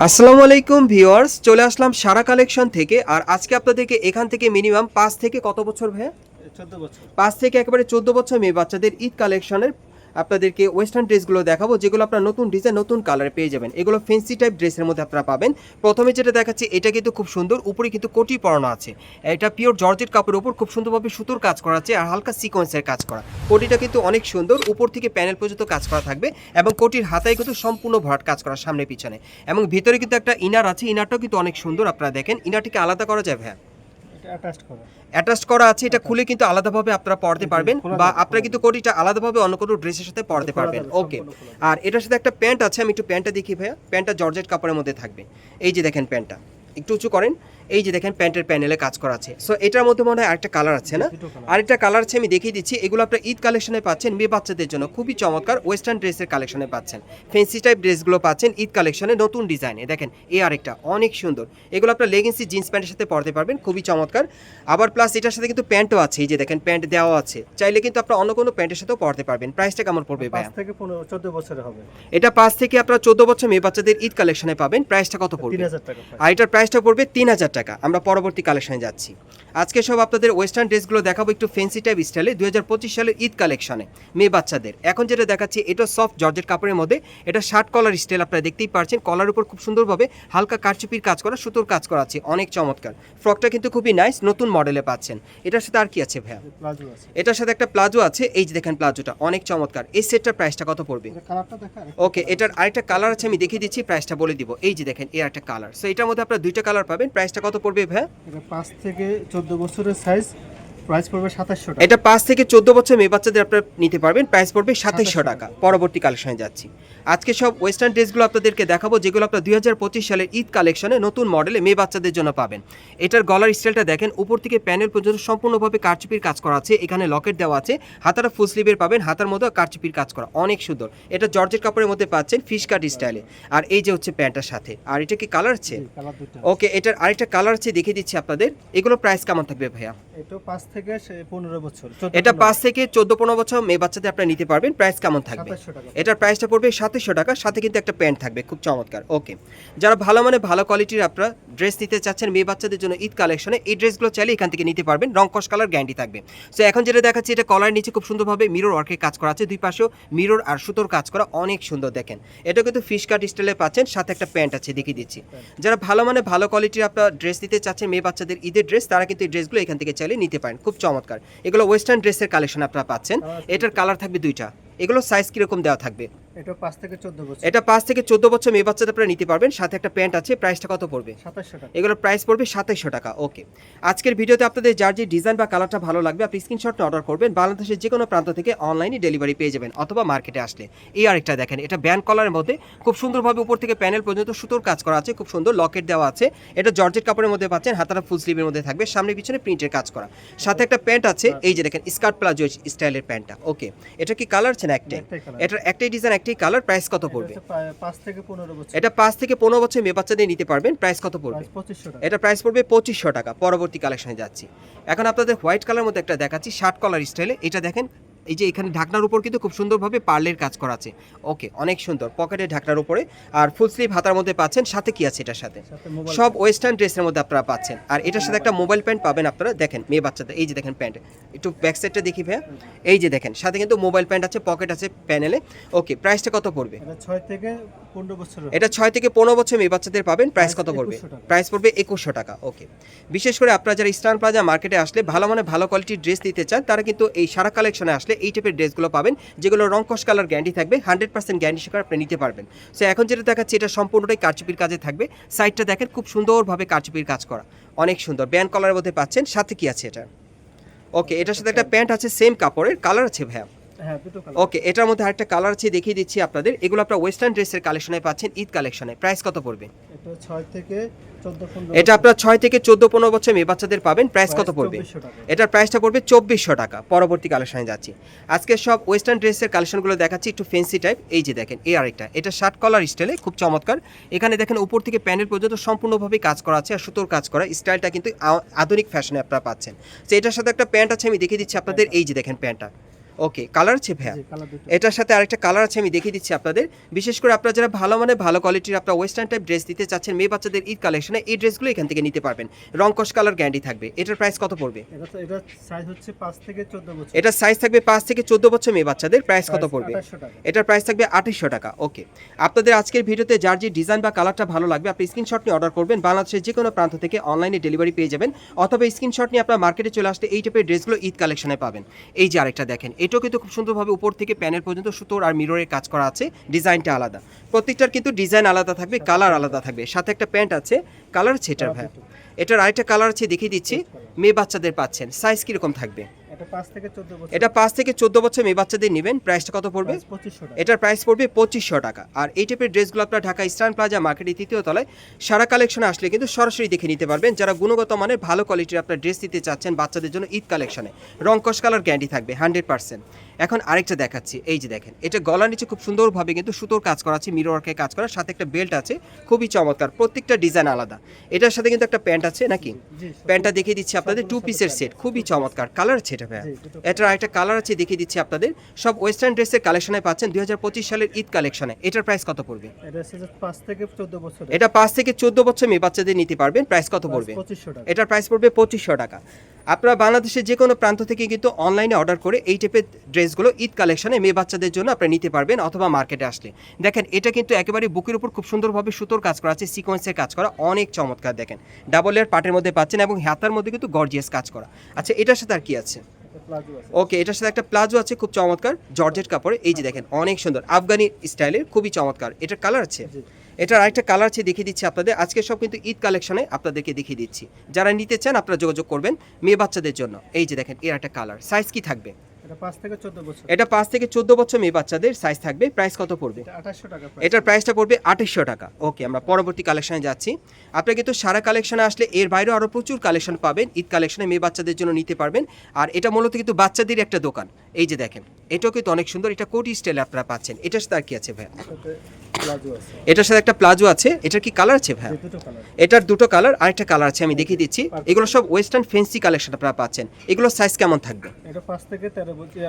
আসসালামু আলাইকুম ভিওয়ার্স চলে আসলাম সারা কালেকশন থেকে। আর আজকে আপনাদেরকে এখান থেকে মিনিমাম পাঁচ থেকে কত বছর ভাইয়া? চোদ্দ বছর। পাঁচ থেকে একেবারে চোদ্দ বছর মেয়ে বাচ্চাদের ঈদ কালেকশনের আপনাদেরকে ওয়েস্টার্ন ড্রেসগুলো দেখাবো, যেগুলো আপনার নতুন ডিজাইন নতুন কালারে পেয়ে যাবেন। এগুলো ফেন্সি টাইপ ড্রেসের মধ্যে আপনারা পাবেন। প্রথমে যেটা দেখাচ্ছি, এটা কিন্তু খুব সুন্দর, উপরে কিন্তু কোটি পরানো আছে। এটা পিওর জর্জেট কাপড়ের উপর খুব সুন্দরভাবে সুতোর কাজ করা আছে আর হালকা সিকোয়েন্সের কাজ করা। কোটিটা কিন্তু অনেক সুন্দর, উপর থেকে প্যানেল পর্যন্ত কাজ করা থাকবে এবং কোটির হাতায় কিন্তু সম্পূর্ণ ভরাট কাজ করা সামনে পিছনে। এবং ভিতরে কিন্তু একটা ইনার আছে ইনারটাও কিন্তু অনেক সুন্দর, আপনারা দেখেন। ইনারটিকে আলাদা করা যায় ভাইয়া। এটা অ্যাটাচ করা আছে এটা খুলে কিন্তু আলাদাভাবে আপনারা পড়তে পারবেন বা আপনারা কিন্তু কোটিটা আলাদাভাবে অন্য কোনো ড্রেসের সাথে পড়তে পারবেন। ওকে আর এটার সাথে একটা প্যান্ট আছে আমি একটু প্যান্টটা দেখি ভাইয়া। প্যান্টটা জর্জেট কাপড়ের মধ্যে থাকবে। এই যে দেখেন প্যান্টটা। একটু উঁচু করেন। এই যে দেখেন প্যান্টের প্যানেলে কাজ করা আছে। সো এটার মধ্যে মনে হয় আরেকটা কালার আছে না। আরেকটা কালার আছে আমি দেখিয়ে দিচ্ছি। এগুলো আপনার ঈদ কালেকশনে পাচ্ছেন মেয়ে বাচ্চাদের জন্য। খুবই চমৎকার ওয়েস্টার্ন ড্রেসের কালেকশনে পাচ্ছেন। ফেন্সি টাইপ ড্রেসগুলো পাচ্ছেন ঈদ কালেকশনে নতুন ডিজাইনে দেখেন এই আরেকটা অনেক সুন্দর। এগুলো আপনার লেগিংসি জিন্স প্যান্টের সাথে পরতে পারবেন খুবই চমৎকার। আবার প্লাস এটার সাথে কিন্তু প্যান্টও আছে এই যে দেখেন প্যান্ট দেওয়া আছে। চাইলে কিন্তু আপনার অন্য কোনো প্যান্টের সাথেও পরতে পারবেন। প্রাইসটা কেমন পড়বে পাঁচ থেকে পনেরো চোদ্দ বছর হবে। এটা পাঁচ থেকে আপনার চোদ্দ বছর মেয়ে বাচ্চাদের ঈদ কালেকশনে পাবেন। প্রাইসটা কত পড়বে। আর এটার প্রাইসটা পড়বে তিন হাজার টাকা। আমরা পরবর্তী কালেকশনে যাচ্ছি। আজকে সব আপনাদের ওয়েস্টার্ন ড্রেসগুলো দেখাবো একটু ফেন্সি টাইপ স্টাইলে দুই হাজার পঁচিশ সালের ঈদ কালেকশনে মেয়ে বাচ্চাদের। এখন যেটা দেখাচ্ছি এটা সফট জর্জেট কাপড়ের মধ্যে এটা শার্ট কলার স্টাইল আপনারা দেখতেই পারছেন। কলার উপর খুব সুন্দরভাবে হালকা কারচুপির কাজ করা সুতোর কাজ করা আছে অনেক চমৎকার। ফ্রকটা কিন্তু খুবই নাইস নতুন মডেলে পাচ্ছেন। এটার সাথে আর কি আছে ভাইয়া? প্লাজো এটার সাথে একটা প্লাজো আছে এই যে দেখেন প্লাজোটা অনেক চমৎকার। এই সেটটার প্রাইসটা কত পড়বে? ওকে এটার আরেকটা কালার আছে আমি দেখিয়ে দিচ্ছি প্রাইসটা বলে দিব। এই যে দেখেন এর একটা কালার সো এটার মধ্যে আপনারা দুইটা কালার পাবেন প্রাইসটা কত পড়বে ভাই? এটা পাঁচ থেকে চোদ্দ বছরের সাইজ প্রাইস পড়বে সাতাশশো টাকা। এটা পাঁচ থেকে চোদ্দ বছর মেয়ে বাচ্চাদের আপনারা নিতে পারবেন। প্রাইস পড়বে সাতাইশশো টাকা। পরবর্তী কালেকশনে যাচ্ছি। আজকে সব ওয়েস্টার্ন ড্রেসগুলো আপনাদেরকে দেখাবো যেগুলো আপনার দুই হাজার পঁচিশ সালের ঈদ কালেকশনে নতুন মডেলে মেয়ে বাচ্চাদের জন্য পাবেন। এটার গলার স্টাইলটা দেখেন উপর থেকে প্যানেল পর্যন্ত সম্পূর্ণভাবে কারচুপির কাজ করা আছে। এখানে লকেট দেওয়া আছে। হাতাটা ফুল স্লিভের পাবেন হাতার মধ্যে কারচুপির কাজ করা। অনেক সুন্দর। এটা জর্জেট কাপড়ের মধ্যে পাচ্ছেন ফিশ কাট স্টাইলে আর এই যে হচ্ছে প্যান্টটার সাথে। আর এটা কি কালার আছে? ওকে এটার আরেকটা কালার আছে দেখিয়ে দিচ্ছি আপনাদের। এগুলো প্রাইস কেমন থাকবে ভাইয়া? এটা পাঁচ থেকে পনেরো বছর এটা পাঁচ থেকে চোদ্দ পনেরো বছর মেয়ে বাচ্চাদের আপনারা নিতে পারবেন। প্রাইস কেমন থাকবে? এটার প্রাইসটা পড়বে সাতাশশো টাকা সাথে কিন্তু একটা প্যান্ট থাকবে খুব চমৎকার। ওকে। যারা ভালো মানে ভালো কোয়ালিটির আপনারা ড্রেস নিতে চাচ্ছেন মেয়ে বাচ্চাদের জন্য ঈদ কালেকশনে এই ড্রেসগুলো চাইলে এখান থেকে নিতে পারবেন। রং কস কালার গ্যারান্টি থাকবে। সো এখন যেটা দেখাচ্ছি এটা কলার নিচে খুব সুন্দরভাবে মিরর ওয়ার্কের কাজ করা আছে। দুই পাশেও মিরর আর সুতোর কাজ করা অনেক সুন্দর দেখেন। এটা কিন্তু ফিশ কাট স্টাইলে পাচ্ছেন সাথে একটা প্যান্ট আছে দেখিয়ে দিচ্ছি। যারা ভালো মানে ভালো কোয়ালিটির আপনারা ড্রেস নিতে চাচ্ছেন মেয়ে বাচ্চাদের ঈদের ড্রেস তারা কিন্তু এই ড্রেসগুলো এখান থেকে চাইলে নিতে পারেন। খুব চমৎকার। এগুলো ওয়েস্টার্ন ড্রেসের কালেকশন আপনারা পাচ্ছেন। এটার কালার থাকবে দুইটা। এগুলো সাইজ কীরকম দেওয়া থাকবে? এটা পাঁচ থেকে চোদ্দ বছর। এটা পাঁচ থেকে চোদ্দ বছর মেয়ে বাচ্চাদের আপনারা নিতে পারবেন। সাথে একটা প্যান্ট আছে প্রাইসটা কত পড়বে? টাকা। এগুলোর প্রাইস পড়বে সাতাইশশো টাকা ওকে। আজকের ভিডিওতে আপনাদের যার যে ডিজাইন বা কালারটা ভালো লাগবে আপনি স্ক্রিনশট অর্ডার করবেন। বাংলাদেশের যে কোনো প্রান্ত থেকে অনলাইনে ডেলিভারি পেয়ে যাবেন অথবা মার্কেটে আসলে। এই আরেকটা দেখেন এটা ব্যান্ড কলারের মধ্যে খুব সুন্দরভাবে উপর থেকে প্যানেল পর্যন্ত সুতোর কাজ করা আছে খুব সুন্দর লকেট দেওয়া আছে। এটা জর্জেট কাপড়ের মধ্যে পাচ্ছেন হাতারা ফুল স্লিভের মধ্যে থাকবে সামনে পিছনে প্রিন্টের কাজ করা। সাথে একটা প্যান্ট আছে এই যে দেখেন স্কার্ট প্লাজো স্টাইলের প্যান্টটা ওকে। এটা কি কালার আছে না একটাই? এটার একটাই ডিজাইন একটাই কালার প্রাইস কত পড়বে? এটা পাঁচ থেকে পনেরো বছর মেয়ে বাচ্চাদের নিতে পারবেন প্রাইস কত পড়বে? এটা প্রাইস পড়বে পঁচিশশো টাকা। পরবর্তী কালেকশনে যাচ্ছি। এখন আপনাদের হোয়াইট কালার মধ্যে একটা দেখাচ্ছি শার্ট কলার স্টাইলে এটা দেখেন এই যে এখানে ঢাকনার উপর কিন্তু খুব সুন্দরভাবে পার্লের কাজ করা আছে। ওকে অনেক সুন্দর। পকেটে ঢাকনার উপরে। আর ফুল স্লিভ হাতার মধ্যে পাচ্ছেন সাথে কি আছে এটার সাথে? সব ওয়েস্টার্ন ড্রেসের মধ্যে আপনারা পাচ্ছেন। আর এটার সাথে একটা মোবাইল প্যান্ট পাবেন আপনারা। দেখেন মেয়ে বাচ্চাদের এই যে দেখেন প্যান্ট একটু ব্যাক সাইডটা দেখি ভাইয়া। এই যে দেখেন সাথে কিন্তু মোবাইল প্যান্ট আছে পকেট আছে প্যানেলে ওকে প্রাইসটা কত পড়বে? এটা ছয় থেকে পনেরো বছর এটা ছয় থেকে পনেরো বছর মেয়ে বাচ্চাদের পাবেন। প্রাইস কত পড়বে? প্রাইস পড়বে একুশশো টাকা ওকে। বিশেষ করে আপনারা যারা ইস্টার্ন প্লাজা মার্কেটে আসলে ভালো মানে ভালো কোয়ালিটির ড্রেস নিতে চান তারা কিন্তু এই সারা কালেকশনে আসলে এই টাইপের ড্রেসগুলো পাবেন যেগুলো রংকশ কালার গ্যারান্টি থাকবে হান্ড্রেড পার্সেন্ট গ্যারান্টি সহকারে আপনি নিতে পারবেন। সো এখন যেটা দেখাচ্ছি এটা সম্পূর্ণটাই কারচুপির কাজে থাকবে। সাইডটা দেখেন খুব সুন্দরভাবে কারচুপির কাজ করা। অনেক সুন্দর। ব্যান্ড কলারের মধ্যে পাচ্ছেন সাথে কি আছে এটা? ওকে এটার সাথে একটা প্যান্ট আছে সেম কাপড়ের কালার আছে ভাইয়া? কালার ওকে এটার মধ্যে আরেকটা কালার আছে দেখিয়ে দিচ্ছি আপনাদের। এগুলো আপনার ওয়েস্টার্ন ড্রেসের কালেকশনে পাচ্ছেন ঈদ কালেকশনে প্রাইস কত পড়বে? এটা ছয় থেকে চোদ্দ এটা আপনার ছয় থেকে চোদ্দ পনেরো বছর মেয়ে বাচ্চাদের পাবেন। প্রাইস কত পড়বে? এটার প্রাইসটা পড়বে চব্বিশশো টাকা। পরবর্তী কালেকশনে যাচ্ছি। আজকে সব ওয়েস্টার্ন ড্রেসের কালেকশনগুলো দেখাচ্ছি একটু ফেন্সি টাইপ এই যে দেখেন এই আরেকটা। এটা শার্ট কলার স্টাইলে খুব চমৎকার। এখানে দেখেন উপর থেকে প্যানেল পর্যন্ত সম্পূর্ণভাবে কাজ করা আছে আর সুতোর কাজ করা। স্টাইলটা কিন্তু আধুনিক ফ্যাশনে আপনারা পাচ্ছেন। তো এটার সাথে একটা প্যান্ট আছে আমি দেখিয়ে দিচ্ছি আপনাদের। এই যে দেখেন প্যান্টটা। ওকে কালার আছে ভাইয়া এটার সাথে আরেকটা কালার আছে আমি দেখিয়ে দিচ্ছি আপনাদের। বিশেষ করে আপনারা যারা ভালো মানে ভালো কোয়ালিটির আপনারা ওয়েস্টার্ন টাইপ ড্রেস দিতে চাচ্ছেন মেয়ে বাচ্চাদের ঈদ কালেকশনে এই ড্রেসগুলো এখান থেকে নিতে পারবেন। রংকশ কালার গ্যারান্টি থাকবে। এটার প্রাইস কত পড়বে? এটা সাইজ থাকবে পাঁচ থেকে চোদ্দ বছর মেয়ে বাচ্চাদের। প্রাইস কত পড়বে? এটার প্রাইস থাকবে আঠাশশো টাকা। ওকে আপনাদের আজকের ভিডিওতে যার যে ডিজাইন বা কালারটা ভালো লাগবে আপনি স্ক্রিনশট নিয়ে অর্ডার করবেন। বাংলাদেশের যে কোনো প্রান্ত থেকে অনলাইনে ডেলিভারি পেয়ে যাবেন। অথবা স্ক্রিনশট নিয়ে আপনার মার্কেটে চলে আসতে এই টাইপের ড্রেসগুলো ঈদ কালেকশনে পাবেন। এই যে আরেকটা দেখেন এটাও কিন্তু খুব সুন্দরভাবে উপর থেকে প্যানেল পর্যন্ত সুতোর আর মিররের কাজ করা আছে, ডিজাইনটা আলাদা। প্রত্যেকটার কিন্তু ডিজাইন আলাদা থাকবে, কালার আলাদা থাকবে। সাথে একটা প্যান্ট আছে, কালার আছে এটার ভাই। এটার আরেকটা কালার আছে, দেখিয়ে দিচ্ছি। মেয়ে বাচ্চাদের পাচ্ছেন। সাইজ কীরকম থাকবে? এটা পাঁচ থেকে চোদ্দ বছর। মেয়ে বাচ্চাদের নেবেন। প্রাইসটা কত পড়বে? এটার প্রাইস পড়বে পঁচিশশো টাকা। আর এই টাইপের ড্রেসগুলো আপনার ঢাকা ইস্টার্ন প্লাজা মার্কেটের তৃতীয় তলায় সারা কালেকশনে আসলে কিন্তু সরাসরি দেখে নিতে পারবেন। যারা গুণগত মানের ভালো কোয়ালিটির আপনার ড্রেস দিতে চাচ্ছেন বাচ্চাদের জন্য ঈদ কালেকশনে রংকশ কালার গ্যারান্টি থাকবে হান্ড্রেড পার্সেন্ট এখন আরেকটা দেখাচ্ছি। এই যে দেখেন এটা গলার নিচে খুব সুন্দরভাবে কিন্তু সুতোর কাজ করা আছে মিরর ওয়ার্কের কাজ করা সাথে একটা বেল্ট আছে খুবই চমৎকার প্রত্যেকটা ডিজাইন আলাদা। এটার সাথে কিন্তু একটা প্যান্ট আছে নাকি? প্যান্টটা দেখিয়ে দিচ্ছি আপনাদের টু পিসের সেট খুবই চমৎকার। কালার আছে এটা ভাইয়া। এটার আরেকটা কালার আছে দেখিয়ে দিচ্ছি আপনাদের। সব ওয়েস্টার্ন ড্রেসের কালেকশনে পাচ্ছেন দুই হাজার পঁচিশ সালের ঈদ কালেকশনে এটার প্রাইস কত পড়বে? এটা পাঁচ থেকে চোদ্দ বছর মেয়ে বাচ্চাদের নিতে পারবেন প্রাইস কত পড়বে? এটার প্রাইস পড়বে পঁচিশশো টাকা। আপনারা বাংলাদেশের যে কোনো প্রান্ত থেকে কিন্তু অনলাইনে অর্ডার করে এই টাইপের ড্রেসগুলো ঈদ কালেকশনে মেয়ে বাচ্চাদের জন্য আপনারা নিতে পারবেন অথবা মার্কেটে আসলে। দেখেন এটা কিন্তু একেবারে বুকের উপর খুব সুন্দরভাবে সুতোর কাজ করা আছে সিকোয়েন্সের কাজ করা অনেক চমৎকার দেখেন। ডাবল এর পাটের মধ্যে পাচ্ছেন এবং হাতার মধ্যে কিন্তু গর্জিয়াস কাজ করা। আচ্ছা এটার সাথে আর কি আছে? ওকে এটার সাথে একটা প্লাজো আছে খুব চমৎকার জর্জেট কাপড়ে এই যে দেখেন অনেক সুন্দর। আফগানি স্টাইলের খুবই চমৎকার। এটার কালার আছে? এটার আরেকটা কালার আছে দেখিয়ে দিচ্ছি আপনাদের। আজকে সব কিন্তু ঈদ কালেকশনে আপনাদেরকে দেখিয়ে দিচ্ছি। যারা নিতে চান আপনারা যোগাযোগ করবেন মেয়ে বাচ্চাদের জন্য। এই যে দেখেন এর একটা কালার সাইজ কি থাকবে? এটা পাঁচ থেকে চোদ্দ বছর। এটা পাঁচ থেকে চোদ্দ বছর মেয়ে বাচ্চাদের সাইজ থাকবে প্রাইস কত পড়বে। এটার প্রাইসটা পড়বে আঠাশশো টাকা। ওকে আমরা পরবর্তী কালেকশনে যাচ্ছি। আপনারা কিন্তু সারা কালেকশনে আসলে এর বাইরেও আরও প্রচুর কালেকশন পাবেন। ঈদ কালেকশনে মেয়ে বাচ্চাদের জন্য নিতে পারবেন। আর এটা মূলত কিন্তু বাচ্চাদের একটা দোকান। এই যে দেখেন এটাও কিন্তু অনেক সুন্দর এটা কোটি স্টাইলে আপনারা পাচ্ছেন। এটার সাথে আর কি আছে ভাই সাথে প্লাজো আছে এটার সাথে একটা প্লাজো আছে এটার কি কালার আছে ভাই জি, দুটো কালার এটার দুটো কালার আরেকটা কালার আছে আমি দেখিয়ে দিচ্ছি। এগুলো সব ওয়েস্টার্ন ফেন্সি কালেকশন আপনারা পাচ্ছেন। এগুলো সাইজ কেমন থাকবে? এটা পাঁচ থেকে তেরো বছর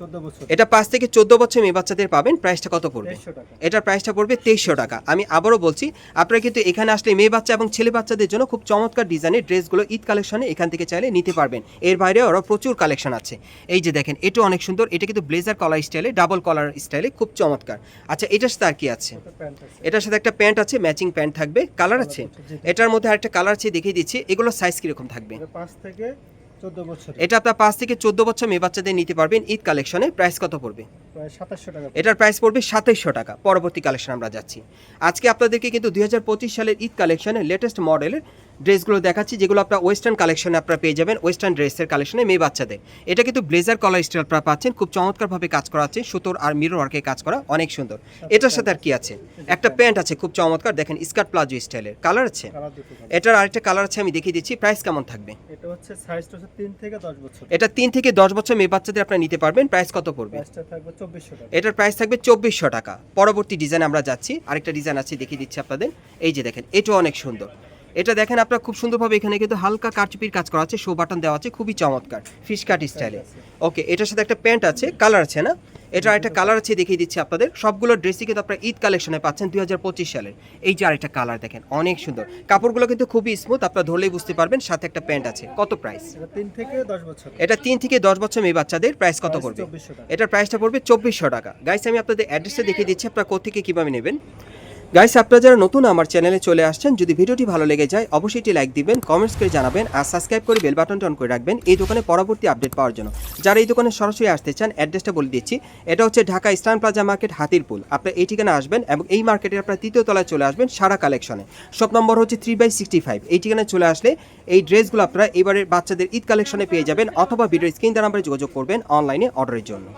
চোদ্দ বছর। এটা পাঁচ থেকে চোদ্দ বছর মেয়ে বাচ্চাদের পাবেন প্রাইসটা কত পড়বে? এটার প্রাইসটা পড়বে তেইশশো টাকা। আমি আবারও বলছি আপনারা কিন্তু এখানে আসলে মেয়ে বাচ্চা এবং ছেলে বাচ্চাদের জন্য খুব চমৎকার ডিজাইনের ড্রেসগুলো ঈদ কালেকশনে এখান থেকে চাইলে নিতে পারবেন। এর বাইরে আরও প্রচুর কালেকশন আছে। এই যে দেখেন এটা অনেক সুন্দর। এটা কিন্তু ব্লেজার কলার স্টাইলে ডাবল কলার স্টাইলে খুব চমৎকার। আচ্ছা এটার সাথে আর কি আছে? এটার সাথে একটা প্যান্ট আছে ম্যাচিং প্যান্ট থাকবে কালার আছে। এটার মধ্যে আরেকটা কালার আছে দেখিয়ে দিচ্ছি। এগুলো সাইজ কীরকম থাকবে? এটা পাঁচ থেকে চোদ্দ বছর এটা আপনার পাঁচ থেকে চোদ্দ বছর মেয়ে বাচ্চাদের নিতে পারবেন ঈদ কালেকশনে। প্রাইস কত পড়বে? এটার প্রাইস পড়বে সাতাইশশো টাকা। পরবর্তী কালেকশন আমরা যাচ্ছি। আজকে আপনাদেরকে কিন্তু দুই হাজার পঁচিশ সালের ঈদ কালেকশনের লেটেস্ট মডেলের ড্রেসগুলো দেখাচ্ছি যেগুলো আপনার ওয়েস্টার্ন কালেকশনে আপনারা পেয়ে যাবেন ওয়েস্টার্ন ড্রেসের কালেকশনে মেয়ে বাচ্চাদের। এটা কিন্তু ব্লেজার কলার স্টাইল আপনারা পাচ্ছেন খুব চমৎকারভাবে কাজ করা আছে সুতোর আর মিরর ওয়ার্কে কাজ করা অনেক সুন্দর। এটার সাথে আর কি আছে? একটা প্যান্ট আছে খুব চমৎকার দেখেন স্কার্ট প্লাজো স্টাইলের কালার আছে? এটার আরেকটা কালার আছে আমি দেখিয়ে দিচ্ছি প্রাইস কেমন থাকবে? এটা হচ্ছে তিন থেকে দশ বছর। এটা তিন থেকে দশ বছর মেয়ে বাচ্চাদের আপনারা নিতে পারবেন প্রাইস কত পড়বে? এটার প্রাইস থাকবে চব্বিশশো টাকা। পরবর্তী ডিজাইন আমরা যাচ্ছি আরেকটা ডিজাইন আছে দেখিয়ে দিচ্ছি আপনাদের। এই যে দেখেন এটাও অনেক সুন্দর। এটা দেখেন আপনারা খুব সুন্দরভাবে এখানে কিন্তু হালকা কারচুপির কাজ করা আছে শো বাটন দেওয়া আছে খুবই চমৎকার ফিশ কাট স্টাইলে ওকে এটার সাথে একটা প্যান্ট আছে কালার আছে না? এটা একটা কালার আছে দেখিয়ে দিচ্ছি আপনাদের। সবগুলো ড্রেসই কিন্তু আপনারা ঈদ কালেকশনে পাচ্ছেন দুই সালের। এই যে আরেকটা কালার দেখেন অনেক সুন্দর। কাপড়গুলো কিন্তু খুবই স্মুথ আপনারা ধরলেই বুঝতে পারবেন সাথে একটা প্যান্ট আছে। কত প্রাইস এটা তিন থেকে দশ বছর। এটা তিন থেকে দশ বছর মেয়ে বাচ্চাদের প্রাইস কত পড়বে? 2400 এটার প্রাইসটা পড়বে চব্বিশশো টাকা। গাইস আমি আপনাদের অ্যাড্রেসটা দেখিয়ে দিচ্ছি আপনারা কোথেকে কীভাবে নেবেন? গাইস আপনারা যারা নতুন আমার চ্যানেলে চলে আসছেন, যদি ভিডিওটি ভালো লেগে যায়, অবশ্যই এটি লাইক দিবেন কমেন্টস করে জানাবেন, আর সাবস্ক্রাইব করে বেল বাটনটা অন করে রাখবেন এই দোকানে পরবর্তী আপডেট পাওয়ার জন্য। যারা এই দোকানে সরাসরি আসতে চান অ্যাড্রেসটা বলে দিচ্ছি। এটা হচ্ছে Dhaka Eastern Plaza market Hatirpool. আপনার এই ঠিকানা আসবেন এবং এই মার্কেটে আপনার তৃতীয় তলায় চলে আসবেন, সারা কালেকশনে শপ নম্বর হচ্ছে থ্রি বাই সিক্সটি ফাইভ এই ঠিকানায় চলে আসলে এই ড্রেসগুলো আপনারা এবারের বাচ্চাদের ঈদ কালেকশনে পেয়ে যাবেন, অথবা ভিডিও স্ক্রিন দ্বারা আমরা যোগাযোগ করবেন অনলাইনে অর্ডারের জন্য।